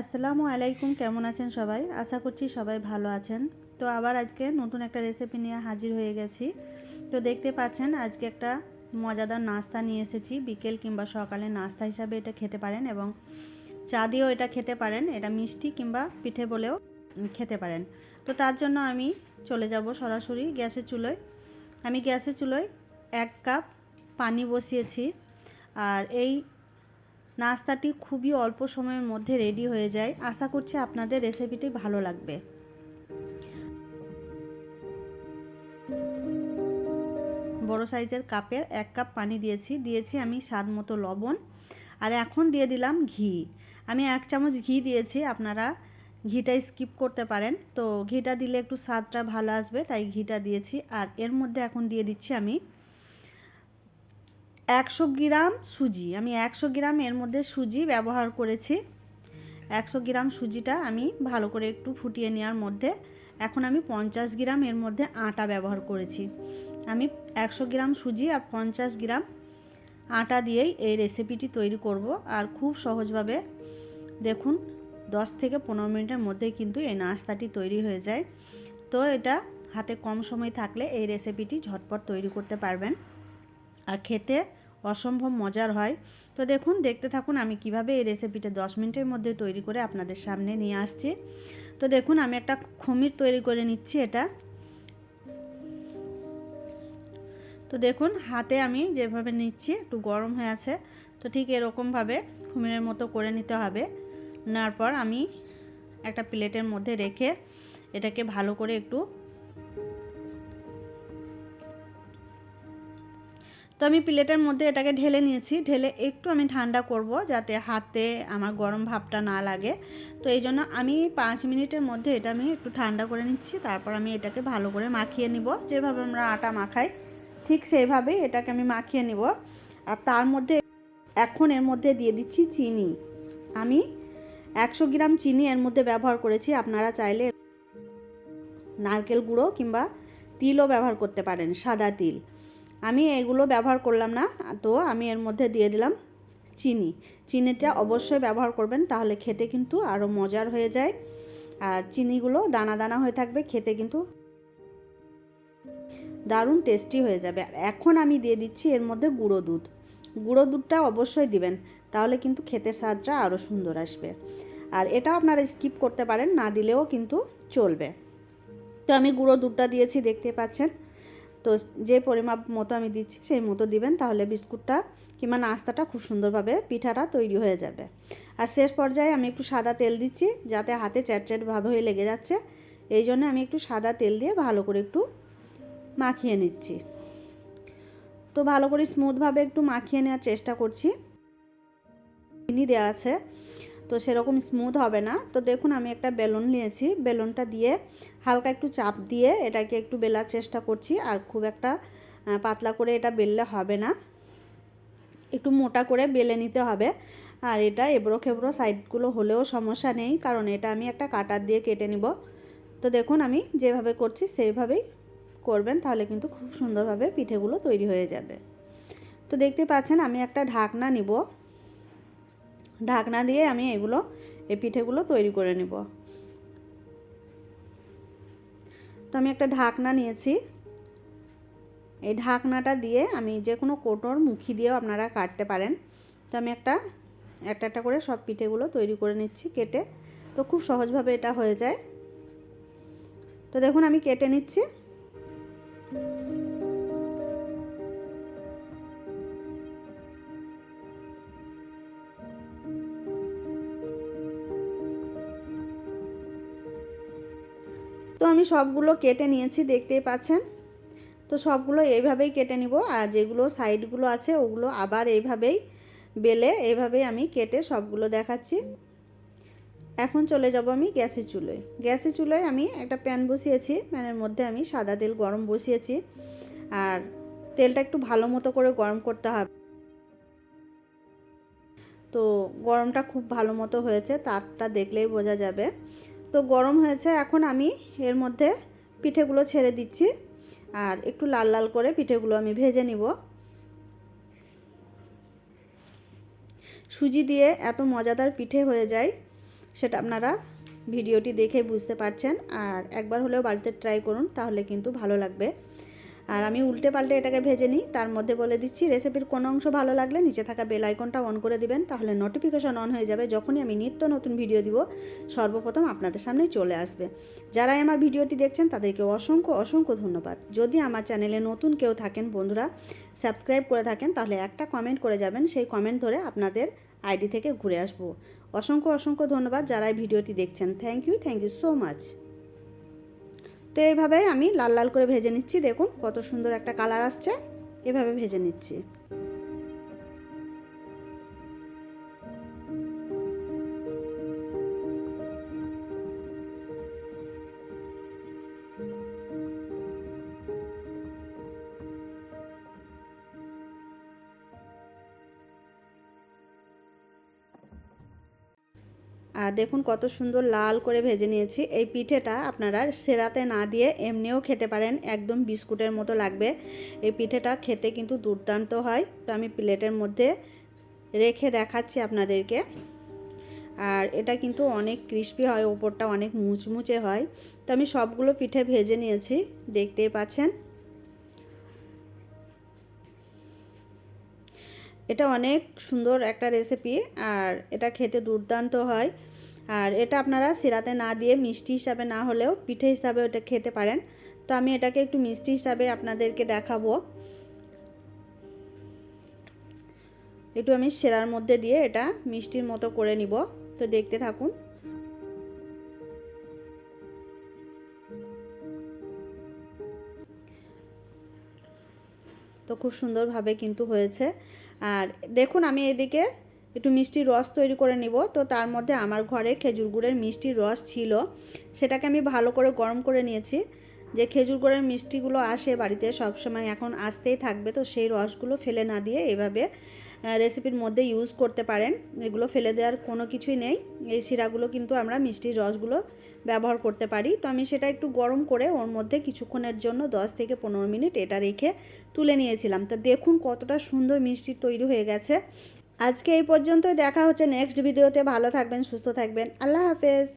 আসসালামু আলাইকুম, কেমন আছেন সবাই? আশা করছি সবাই ভালো আছেন। তো আবার আজকে নতুন একটা রেসিপি নিয়ে হাজির হয়ে গেছি। তো দেখতে পাচ্ছেন, আজকে একটা মজাদার নাস্তা নিয়ে এসেছি। বিকেল কিংবা সকালে নাস্তা হিসাবে এটা খেতে পারেন এবং চা দিয়েও এটা খেতে পারেন। এটা মিষ্টি কিংবা পিঠে বলেও খেতে পারেন। তো তার জন্য আমি চলে যাব সরাসরি গ্যাসের চুলোয়। আমি গ্যাসের চুলোয় এক কাপ পানি বসিয়েছি। আর এই নাস্তাটি খুবই অল্প সময়ের মধ্যে রেডি হয়ে যায়। আশা করছি আপনাদের রেসিপিটি ভালো লাগবে। বড় সাইজের কাপের এক কাপ পানি দিয়েছি। দিয়েছি আমি স্বাদ মতো লবণ। আর এখন দিয়ে দিলাম ঘি। আমি এক চামচ ঘি দিয়েছি। আপনারা ঘিটা স্কিপ করতে পারেন। তো ঘিটা দিলে একটু স্বাদটা ভালো আসবে, তাই ঘিটা দিয়েছি। আর এর মধ্যে এখন দিয়ে দিচ্ছি আমি একশো গ্রাম সুজি, আমি একশো গ্রাম এর মধ্যে সুজি ব্যবহার করেছি। একশো গ্রাম সুজিটা আমি ভালো করে একটু ফুটিয়ে নেওয়ার মধ্যে, এখন আমি পঞ্চাশ গ্রাম এর মধ্যে আটা ব্যবহার করেছি। আমি একশো গ্রাম সুজি আর পঞ্চাশ গ্রাম আটা দিয়েই এই রেসিপিটি তৈরি করব। আর খুব সহজভাবে দেখুন, দশ থেকে পনেরো মিনিটের মধ্যে কিন্তু এই নাস্তাটি তৈরি হয়ে যায়। তো এটা হাতে কম সময় থাকলে এই রেসিপিটি ঝটপট তৈরি করতে পারবেন। আর খেতে অসম্ভব মজার হয়। তো দেখুন, দেখতে থাকুন আমি কীভাবে এই রেসিপিটা দশ মিনিটের মধ্যে তৈরি করে আপনাদের সামনে নিয়ে আসছি। তো দেখুন, আমি একটা খমির তৈরি করে নিচ্ছি এটা। তো দেখুন, হাতে আমি যেভাবে নিচ্ছি, একটু গরম হয়ে আছে। তো ঠিক এরকমভাবে খুমিরের মতো করে নিতে হবে। নেওয়ার পর আমি একটা প্লেটের মধ্যে রেখে এটাকে ভালো করে একটু তো আমি প্লেটের মধ্যে এটাকে ঢেলে নিয়েছি। ঢেলে একটু আমি ঠান্ডা করব যাতে হাতে আমার গরম ভাবটা না লাগে। তো এই জন্য আমি পাঁচ মিনিটের মধ্যে এটা আমি একটু ঠান্ডা করে নিচ্ছি। তারপর আমি এটাকে ভালো করে মাখিয়ে নিব। যেভাবে আমরা আটা মাখাই, ঠিক সেইভাবেই এটাকে আমি মাখিয়ে নিব। আর তার মধ্যে এখন এর মধ্যে দিয়ে দিচ্ছি চিনি। আমি একশো গ্রাম চিনি এর মধ্যে ব্যবহার করেছি। আপনারা চাইলে নারকেল গুঁড়ো কিংবা তিলও ব্যবহার করতে পারেন, সাদা তিল। আমি এগুলো ব্যবহার করলাম না, তো আমি এর মধ্যে দিয়ে দিলাম চিনি। চিনিটা অবশ্যই ব্যবহার করবেন, তাহলে খেতে কিন্তু আরও মজার হয়ে যায়। আর চিনিগুলো দানা দানা হয়ে থাকবে, খেতে কিন্তু দারুণ টেস্টি হয়ে যাবে। আর এখন আমি দিয়ে দিচ্ছি এর মধ্যে গুঁড়ো দুধ। গুঁড়ো দুধটা অবশ্যই দিবেন, তাহলে কিন্তু খেতে স্বাদটা আরও সুন্দর আসবে। আর এটাও আপনারা স্কিপ করতে পারেন, না দিলেও কিন্তু চলবে। তো আমি গুঁড়ো দুধটা দিয়েছি, দেখতে পাচ্ছেন। তো যে পরিমাপ মতো আমি দিচ্ছি, সেই মতো দিবেন, তাহলে বিস্কুটটা কিংবা নাস্তাটা খুব সুন্দরভাবে পিঠাটা তৈরি হয়ে যাবে। আর শেষ পর্যায়ে আমি একটু সাদা তেল দিচ্ছি, যাতে হাতে চ্যাট হয়ে লেগে যাচ্ছে। এই জন্য আমি একটু সাদা তেল দিয়ে ভালো করে একটু মাখিয়ে নিচ্ছি। তো ভালো করে স্মুথভাবে একটু মাখিয়ে নেওয়ার চেষ্টা করছি। চিনি দেওয়া আছে। তো সেরকম স্মুথ হবে না। তো দেখুন, আমি একটা বেলুন নিয়েছি। বেলুনটা দিয়ে হালকা একটু চাপ দিয়ে এটাকে একটু বেলার চেষ্টা করছি আর খুব একটা পাতলা করে এটা বেললে হবে না। একটু মোটা করে বেলে নিতে হবে। আর এটা এবড়ো খেবড়ো সাইডগুলো হলেও সমস্যা নেই, কারণ এটা আমি একটা কাটার দিয়ে কেটে নিব। তো দেখুন, আমি যেভাবে করছি সেইভাবেই করবেন, তাহলে কিন্তু খুব সুন্দরভাবে পিঠেগুলো তৈরি হয়ে যাবে। তো দেখতে পাচ্ছেন, আমি একটা ঢাকনা নিব। ঢাকনা দিয়ে আমি এগুলো, এই পিঠেগুলো তৈরি করে নেব। তো আমি একটা ঢাকনা নিয়েছি। এই ঢাকনাটা দিয়ে আমি যে কোনো কোটোর মুখি দিয়েও আপনারা কাটতে পারেন। তো আমি একটা একটা একটা করে সব পিঠেগুলো তৈরি করে নিচ্ছি কেটে। তো খুব সহজভাবে এটা হয়ে যায়। তো দেখুন আমি কেটে নিচ্ছি। তো আমি সবগুলো কেটে নিয়েছি, দেখতেই পাচ্ছেন। তো সবগুলো এইভাবেই কেটে নিব, আর যেগুলো সাইডগুলো আছে ওগুলো আবার এইভাবেই বেলে এইভাবেই আমি কেটে সবগুলো দেখাচ্ছি। এখন চলে যাব আমি গ্যাসে চুলোয়। গ্যাসে চুলোয় আমি একটা প্যান বসিয়েছি, প্যানের মধ্যে আমি সাদা তেল গরম বসিয়েছি, আর তেলটা একটু ভালো মতো করে গরম করতে হবে। তো গরমটা খুব ভালো মতো হয়েছে তারটা দেখলেই বোঝা যাবে। তো গরম হয়েছে, এখন আমি এর মধ্যে পিঠেগুলো ছেড়ে দিচ্ছি। আর একটু লাল লাল করে পিঠেগুলো আমি ভেজে নিব। সুজি দিয়ে এত মজাদার পিঠে হয়ে যায়, সেটা আপনারা ভিডিওটি দেখে বুঝতে পারছেন। আর একবার হলেও বাড়িতে ট্রাই করুন, তাহলে কিন্তু ভালো লাগবে। আর আমি উল্টে পাল্টে এটাকে ভেজে নিই। তার মধ্যে বলে দিচ্ছি রেসিপির কোনো অংশ ভালো লাগলে নিচে থাকা বেল আইকনটা অন করে দিবেন, তাহলে নোটিফিকেশন অন হয়ে যাবে যখনই আমি নিত্য নতুন ভিডিও দিব। সর্বপ্রথম আপনাদের সামনে চলে আসবে। যারাই আমার ভিডিওটি দেখছেন, তাদেরকে অসংখ্য অসংখ্য ধন্যবাদ। যদি আমার চ্যানেলে নতুন কেউ থাকেন, বন্ধুরা সাবস্ক্রাইব করে থাকেন, তাহলে একটা কমেন্ট করে যাবেন, সেই কমেন্ট ধরে আপনাদের আইডি থেকে ঘুরে আসব। অসংখ্য অসংখ্য ধন্যবাদ যারা এই ভিডিওটি দেখছেন। Thank you thank you so much তো এইভাবে আমি লাল লাল করে ভেজে নিচ্ছি। দেখুন কত সুন্দর একটা কালার আসছে। এভাবে ভেজে নিচ্ছি। আর দেখুন কত সুন্দর লাল করে ভেজে নিয়েছি। এই পিঠেটা আপনারা সেরাতে না দিয়ে এমনিও খেতে পারেন, একদম বিস্কুটের মতো লাগবে। এই পিঠেটা খেতে কিন্তু দুর্দান্ত হয়। তো আমি প্লেটের মধ্যে রেখে দেখাচ্ছি আপনাদেরকে। আর এটা কিন্তু অনেক ক্রিস্পি হয়, ওপরটা অনেক মুচমুচে হয়। তো আমি সবগুলো পিঠে ভেজে নিয়েছি, দেখতেই পাচ্ছেন। এটা অনেক সুন্দর একটা রেসিপি আর এটা খেতে দুর্দান্ত হয়। আর এটা আপনারা সিরাতে না দিয়ে মিষ্টি হিসাবে না হলেও পিঠে হিসাবে ওটা খেতে পারেন। তো আমি এটাকে একটু মিষ্টি হিসাবে আপনাদেরকে দেখাবো। একটু আমি সেরার মধ্যে দিয়ে এটা মিষ্টির মতো করে নিব। তো দেখতে থাকুন। তো খুব সুন্দরভাবে কিন্তু হয়েছে। আর দেখুন আমি এদিকে একটু মিষ্টির রস তৈরি করে নিব। তো তার মধ্যে আমার ঘরে খেজুর গুড়ের মিষ্টির রস ছিল। সেটাকে আমি ভালো করে গরম করে নিয়েছি। যে খেজুর গুড়ের মিষ্টিগুলো আসে বাড়িতে সব সময় এখন আসতেই থাকবে, তো সেই রসগুলো ফেলে না দিয়ে এভাবে রেসিপির মধ্যে ইউজ করতে পারেন। এগুলো ফেলে দেওয়ার কোনো কিছুই নেই। এই শিরাগুলো কিন্তু আমরা মিষ্টির রসগুলো ব্যবহার করতে পারি। তো আমি সেটা একটু গরম করে ওর মধ্যে কিছুক্ষণের জন্য 10 থেকে পনেরো মিনিট এটা রেখে তুলে নিয়েছিলাম। তো দেখুন কতটা সুন্দর মিষ্টি তৈরি হয়ে গেছে। আজকে এই পর্যন্তই দেখা হচ্ছে নেক্সট ভিডিওতে ভালো থাকবেন সুস্থ থাকবেন। আল্লাহ হাফেজ।